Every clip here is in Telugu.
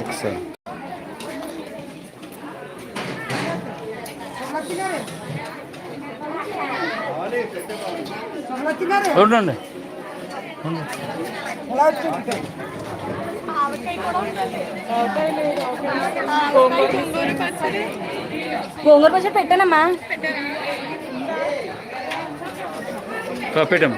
ఒకసారి ఉండండి గోంగూర పచ్చడి పెట్టానమ్మా. పెట్టమ్మా. పెట్టాము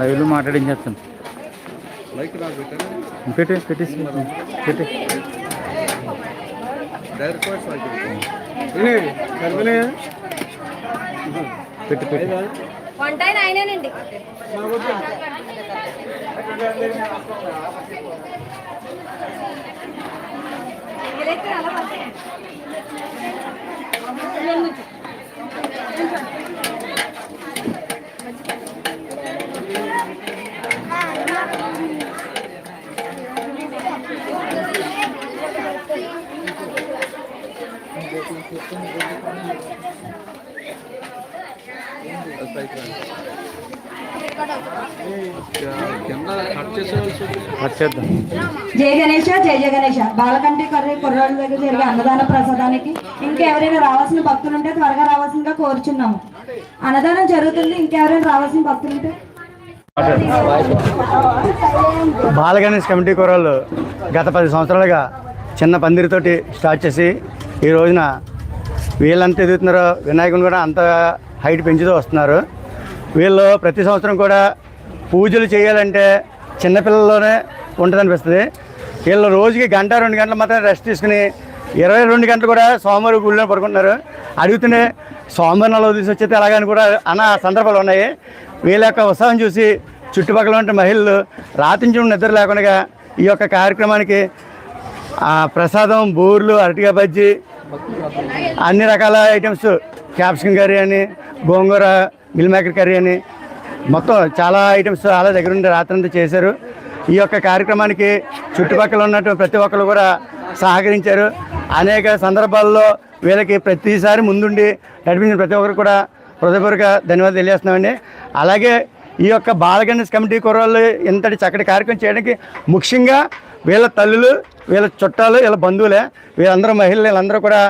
లైవ్లో మాట్లాడించేస్తాను. పెట్టి పెట్టేసి పెట్టి పెట్టి పెట్టి వంట ఆయన ఆయనేనండి జయ గణేష జయ జయ గణేష. బాలకంటి కర్రీ కుర్రాళ్ళ దగ్గర జరిగే అన్నదాన ప్రసాదానికి ఇంకెవరైనా రావాల్సిన భక్తులు ఉంటే త్వరగా రావాల్సిందిగా కోరుచున్నాము. అన్నదానం జరుగుతుంది ఇంకెవరైనా రావాల్సిన భక్తులు ఉంటే బాలగణేష్ కమిటీ కూరలు గత పది సంవత్సరాలుగా చిన్న పందిరితోటి స్టార్ట్ చేసి ఈ రోజున వీళ్ళంత ఎదుగుతున్నారో వినాయకుని కూడా అంత హైట్ పెంచుతూ వస్తున్నారు. వీళ్ళు ప్రతి సంవత్సరం కూడా పూజలు చేయాలంటే చిన్నపిల్లల్లోనే ఉంటుందనిపిస్తుంది. వీళ్ళు రోజుకి గంట రెండు గంటలు మాత్రం రెస్ట్ తీసుకుని ఇరవై రెండు గంటలు కూడా సోమవారం గుళ్ళో పడుకుంటున్నారు. అడుగుతూనే సోమవారం నెలలో తీసుకొచ్చేది అలాగని కూడా అన్న సందర్భాలు ఉన్నాయి. వీళ్ళ యొక్క ఉత్సాహం చూసి చుట్టుపక్కల ఉన్న మహిళలు రాత్రి నిద్ర లేకుండా ఈ యొక్క కార్యక్రమానికి ప్రసాదం బూర్లు అరటిగా బజ్జీ అన్ని రకాల ఐటమ్స్ క్యాప్సికన్ కర్రీ అని గోంగూర మిల్ మేకర్ కర్రీ అని. మొత్తం చాలా ఐటమ్స్ చాలా దగ్గర ఉండి రాత్రంతా చేశారు. ఈ యొక్క కార్యక్రమానికి చుట్టుపక్కల ఉన్నట్టు ప్రతి ఒక్కరు కూడా సహకరించారు. అనేక సందర్భాల్లో వీళ్ళకి ప్రతిసారి ముందుండి నడిపించిన ప్రతి ఒక్కరు కూడా హృదయపూర్వక ధన్యవాదాలు తెలియజేస్తున్నామండి. అలాగే ఈ యొక్క బాలగణేష్ కమిటీ కుర్రాళ్ళు ఇంతటి చక్కటి కార్యక్రమం చేయడానికి ముఖ్యంగా వీళ్ళ తల్లులు వీళ్ళ చుట్టాలు వీళ్ళ బంధువులే వీళ్ళందరూ మహిళలు వీళ్ళందరూ కూడా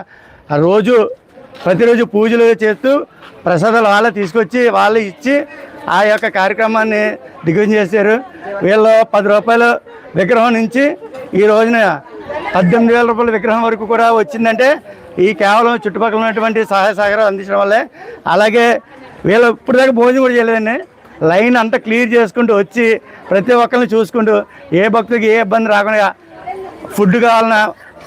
ఆ రోజు ప్రతిరోజు పూజలు చేస్తూ ప్రసాదాలు వాళ్ళే తీసుకొచ్చి వాళ్ళు ఇచ్చి ఆ యొక్క కార్యక్రమాన్ని దిగ్విజయం చేశారు. వీళ్ళు పది రూపాయలు విగ్రహం నుంచి ఈ రోజున పద్దెనిమిది వేల రూపాయల విగ్రహం వరకు కూడా వచ్చిందంటే ఈ కేవలం చుట్టుపక్కల ఉన్నటువంటి సహాయ సహకారాలు అందించడం వల్లే. అలాగే వీళ్ళు ఇప్పుడు దాకా భోజనం కూడా చేయలేదండి. లైన్ అంతా క్లియర్ చేసుకుంటూ వచ్చి ప్రతి ఒక్కరిని చూసుకుంటూ ఏ భక్తుడికి ఏ ఇబ్బంది రాకుండా ఫుడ్ కావాలన్నా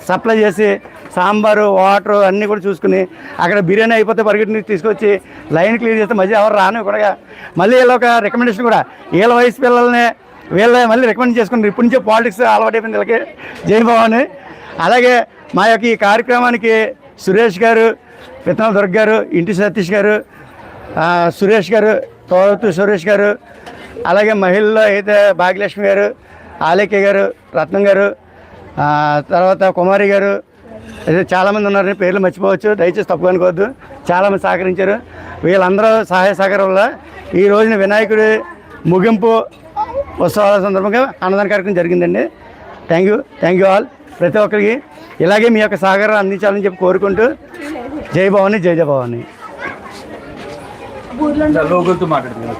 సప్లై చేసి సాంబారు వాటర్ అన్నీ కూడా చూసుకుని అక్కడ బిర్యానీ అయిపోతే పరిగెట్టి తీసుకొచ్చి లైన్ క్లియర్ చేస్తే మధ్య ఎవరు రాను కూడా. మళ్ళీ వీళ్ళ ఒక రికమెండేషన్ కూడా వీళ్ళ వయసు పిల్లల్ని వీళ్ళ మళ్ళీ రికమెండ్ చేసుకుంటారు ఇప్పటి నుంచే పాలిటిక్స్ అలవాటైపోయింది వీళ్ళకి. జై అలాగే మా యొక్క ఈ కార్యక్రమానికి సురేష్ గారు విత్తనాల దుర్గ గారు ఇంటి సతీష్ గారు సురేష్ గారు తోరతు సురేష్ గారు అలాగే మహిళల్లో అయితే భాగ్యలక్ష్మి గారు ఆలేఖ్య గారు రత్నం గారు తర్వాత కుమారి గారు అయితే చాలామంది ఉన్నారు పేర్లు మర్చిపోవచ్చు దయచేసి తప్పు అనుకోవద్దు. చాలామంది సహకరించారు. వీళ్ళందరూ సహాయ సహకారం వల్ల ఈ రోజున వినాయకుడి ముగింపు ఉత్సవాల సందర్భంగా అన్నదాన కార్యక్రమం జరిగిందండి. Thank you thank you all ప్రతి ఒక్కరికి. ఇలాగే మీ యొక్క సహకారం అందించాలని చెప్పి కోరుకుంటూ జై భవాని జై జయ భవాని. లోగోతో మాట్లాడుతున్నాం